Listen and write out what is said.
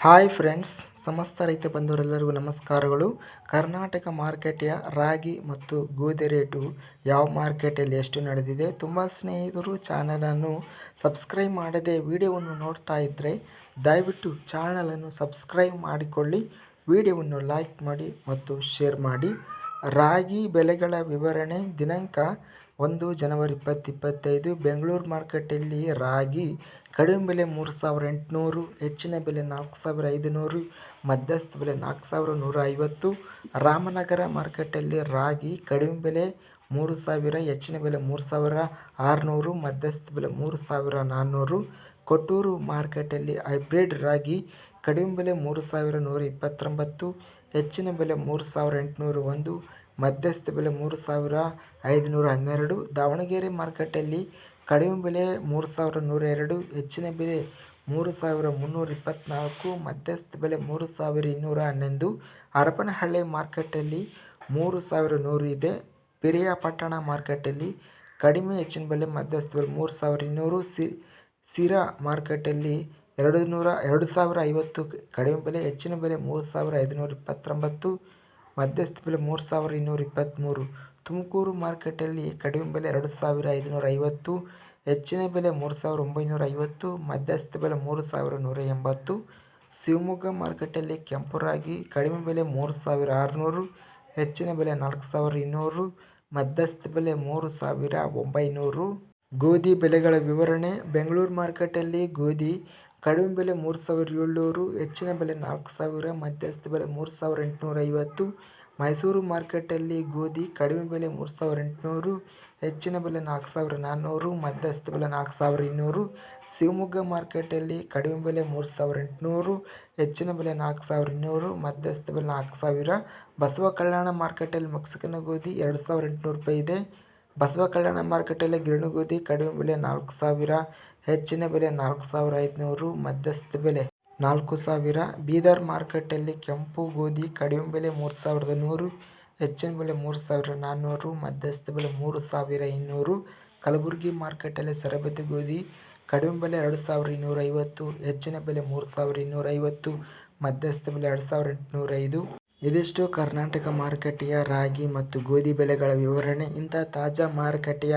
Hi friends, ಸಮಸ್ತ ರೈತ ಬಂಧುವರೆಲ್ಲರಿಗೂ ನಮಸ್ಕಾರಗಳು. ಕರ್ನಾಟಕ ಮಾರ್ಕೆಟಿಯ ರಾಗಿ ಮತ್ತು ಗೋಧಿ ರೇಟು ಯಾವ ಮಾರ್ಕೆಟಲ್ಲಿ ಎಷ್ಟು ನಡೆದಿದೆ ತುಂಬ ಸ್ನೇಹಿತರು ಚಾನಲನ್ನು ಸಬ್ಸ್ಕ್ರೈಬ್ ಮಾಡದೆ ವಿಡಿಯೋವನ್ನು ನೋಡ್ತಾ ಇದ್ದರೆ ದಯವಿಟ್ಟು ಚಾನಲನ್ನು ಸಬ್ಸ್ಕ್ರೈಬ್ ಮಾಡಿಕೊಳ್ಳಿ, ವಿಡಿಯೋವನ್ನು ಲೈಕ್ ಮಾಡಿ ಮತ್ತು ಶೇರ್ ಮಾಡಿ. ರಾಗಿ ಬೆಲೆಗಳ ವಿವರಣೆ, ದಿನಾಂಕ ಒಂದು ಜನವರಿ ಇಪ್ಪತ್ತು ಇಪ್ಪತ್ತೈದು, ಬೆಂಗಳೂರು ಮಾರ್ಕೆಟಲ್ಲಿ ರಾಗಿ ಕಡಿಮೆ ಬೆಲೆ ಮೂರು ಸಾವಿರ ಎಂಟುನೂರು, ಹೆಚ್ಚಿನ ಬೆಲೆ ನಾಲ್ಕು ಸಾವಿರ ಐದುನೂರು, ಮಧ್ಯಸ್ಥ ಬೆಲೆ ನಾಲ್ಕು ಸಾವಿರ ನೂರ ಐವತ್ತು ರಾಮನಗರ ಮಾರ್ಕೆಟಲ್ಲಿ ರಾಗಿ ಕಡಿಮೆ ಬೆಲೆ ಮೂರು ಸಾವಿರ, ಹೆಚ್ಚಿನ ಬೆಲೆ ಮೂರು ಸಾವಿರ ಆರುನೂರು, ಮಧ್ಯಸ್ಥ ಬೆಲೆ ಮೂರು ಸಾವಿರ ನಾನ್ನೂರು, ಕೊಟ್ಟೂರು ಮಾರ್ಕೆಟಲ್ಲಿ ಹೈಬ್ರಿಡ್ ರಾಗಿ ಕಡಿಮೆ ಬೆಲೆ ಮೂರು ಸಾವಿರ ನೂರ ಇಪ್ಪತ್ತೊಂಬತ್ತು, ಹೆಚ್ಚಿನ ಬೆಲೆ ಮೂರು ಸಾವಿರ ಎಂಟುನೂರು ಒಂದು, ಮಧ್ಯಸ್ಥ ಬೆಲೆ ಮೂರು ಸಾವಿರ ಐದುನೂರ ಹನ್ನೆರಡು, ದಾವಣಗೆರೆ ಮಾರುಕಟ್ಟೆಯಲ್ಲಿ ಕಡಿಮೆ ಬೆಲೆ ಮೂರು ಸಾವಿರ ನೂರ ಎರಡು, ಹೆಚ್ಚಿನ ಬೆಲೆ ಮೂರು ಸಾವಿರ ಮುನ್ನೂರ ಇಪ್ಪತ್ತ್ನಾಲ್ಕು ಮಧ್ಯಸ್ಥ ಬೆಲೆ ಮೂರು ಸಾವಿರ ಇನ್ನೂರ ಹನ್ನೊಂದು, ಹರಪನಹಳ್ಳಿ ಮಾರುಕಟ್ಟೆಯಲ್ಲಿ ಮೂರು ಸಾವಿರ ನೂರು ಇದೆ ಪಿರಿಯಾಪಟ್ಟಣ ಮಾರ್ಕೆಟಲ್ಲಿ ಕಡಿಮೆ ಹೆಚ್ಚಿನ ಬೆಲೆ ಮಧ್ಯಸ್ಥ ಬೆಲೆ ಮೂರು ಸಾವಿರ ಇನ್ನೂರು, ಸಿ ಸಿರಾ ಮಾರ್ಕೆಟಲ್ಲಿ ಎರಡು ನೂರ, ಎರಡು ಸಾವಿರ ಐವತ್ತು ಕಡಿಮೆ ಬೆಲೆ, ಹೆಚ್ಚಿನ ಬೆಲೆ ಮೂರು ಸಾವಿರ ಐದುನೂರ ಇಪ್ಪತ್ತೊಂಬತ್ತು, ಮಧ್ಯಸ್ಥ ಬೆಲೆ ಮೂರು ಸಾವಿರ ಇನ್ನೂರ ಇಪ್ಪತ್ತ್ಮೂರು. ತುಮಕೂರು ಮಾರ್ಕೆಟಲ್ಲಿ ಕಡಿಮೆ ಬೆಲೆ ಎರಡು ಸಾವಿರ ಐದುನೂರ ಐವತ್ತು, ಹೆಚ್ಚಿನ ಬೆಲೆ ಮೂರು ಸಾವಿರ ಒಂಬೈನೂರ ಐವತ್ತು, ಮಧ್ಯಸ್ಥ ಬೆಲೆ ಮೂರು ಸಾವಿರ ನೂರ ಎಂಬತ್ತು. ಶಿವಮೊಗ್ಗ ಮಾರ್ಕೆಟಲ್ಲಿ ಕೆಂಪು ರಾಗಿ ಕಡಿಮೆ ಬೆಲೆ ಮೂರು ಸಾವಿರ ಆರುನೂರು, ಹೆಚ್ಚಿನ ಬೆಲೆ ನಾಲ್ಕು ಸಾವಿರ ಇನ್ನೂರು, ಮಧ್ಯಸ್ಥ ಬೆಲೆ ಮೂರು ಸಾವಿರ ಒಂಬೈನೂರು. ಗೋಧಿ ಬೆಲೆಗಳ ವಿವರಣೆ, ಬೆಂಗಳೂರು ಮಾರ್ಕೆಟಲ್ಲಿ ಗೋಧಿ ಕಡಿಮೆ ಬೆಲೆ ಮೂರು ಸಾವಿರ ಏಳ್ನೂರು, ಹೆಚ್ಚಿನ ಬೆಲೆ ನಾಲ್ಕು ಸಾವಿರ, ಮಧ್ಯಸ್ಥ ಬೆಲೆ ಮೂರು ಸಾವಿರ ಎಂಟುನೂರ ಐವತ್ತು ಮೈಸೂರು ಮಾರ್ಕೆಟಲ್ಲಿ ಗೋಧಿ ಕಡಿಮೆ ಬೆಲೆ ಮೂರು ಸಾವಿರ ಎಂಟುನೂರು, ಹೆಚ್ಚಿನ ಬೆಲೆ ನಾಲ್ಕು ಸಾವಿರ ನಾನ್ನೂರು, ಮಧ್ಯಸ್ಥ ಬೆಲೆ ನಾಲ್ಕು ಸಾವಿರ ಇನ್ನೂರು, ಶಿವಮೊಗ್ಗ ಮಾರ್ಕೆಟಲ್ಲಿ ಕಡಿಮೆ ಬೆಲೆ ಮೂರು ಸಾವಿರ ಎಂಟುನೂರು, ಹೆಚ್ಚಿನ ಬೆಲೆ ನಾಲ್ಕು ಸಾವಿರ ಇನ್ನೂರು, ಮಧ್ಯಸ್ಥ ಬೆಲೆ ನಾಲ್ಕು ಸಾವಿರ. ಬಸವ ಕಲ್ಯಾಣ ಮಾರ್ಕೆಟಲ್ಲಿ ಮೆಕ್ಸಿಕನ್ ಗೋಧಿ ಎರಡು ಸಾವಿರ ಎಂಟುನೂರು ರೂಪಾಯಿ ಇದೆ. ಬಸವ ಕಲ್ಯಾಣ ಮಾರ್ಕೆಟಲ್ಲಿ ಗಿರಣಿ ಗೋಧಿ ಕಡಿಮೆ ಬೆಲೆ ನಾಲ್ಕು ಸಾವಿರ. ಹೆಚ್ಚಿನ ಬೆಲೆ ನಾಲ್ಕು ಸಾವಿರ ಐದುನೂರು ಮಧ್ಯಸ್ಥ ಬೆಲೆ ನಾಲ್ಕು ಸಾವಿರ. ಬೀದರ್ ಮಾರ್ಕೆಟಲ್ಲಿ ಕೆಂಪು ಗೋಧಿ ಕಡಿಮೆ ಬೆಲೆ ಮೂರು ಸಾವಿರದ ನೂರು, ಹೆಚ್ಚಿನ ಬೆಲೆ ಮೂರು ಸಾವಿರ ನಾನ್ನೂರು, ಮಧ್ಯಸ್ಥ ಬೆಲೆ ಮೂರು ಸಾವಿರ ಇನ್ನೂರು. ಕಲಬುರಗಿ ಮಾರ್ಕೆಟಲ್ಲಿ ಸರಬತಿ ಗೋಧಿ ಕಡಿಮೆ ಬೆಲೆ ಎರಡು ಸಾವಿರ ಇನ್ನೂರ ಐವತ್ತು, ಹೆಚ್ಚಿನ ಬೆಲೆ ಮೂರು ಸಾವಿರ ಇನ್ನೂರ ಐವತ್ತು, ಮಧ್ಯಸ್ಥ ಬೆಲೆ ಎರಡು ಸಾವಿರ ಎಂಟುನೂರ ಐದು. ಇದಿಷ್ಟು ಕರ್ನಾಟಕ ಮಾರುಕಟ್ಟೆಯ ರಾಗಿ ಮತ್ತು ಗೋಧಿ ಬೆಲೆಗಳ ವಿವರಣೆ. ಇಂಥ ತಾಜಾ ಮಾರುಕಟ್ಟೆಯ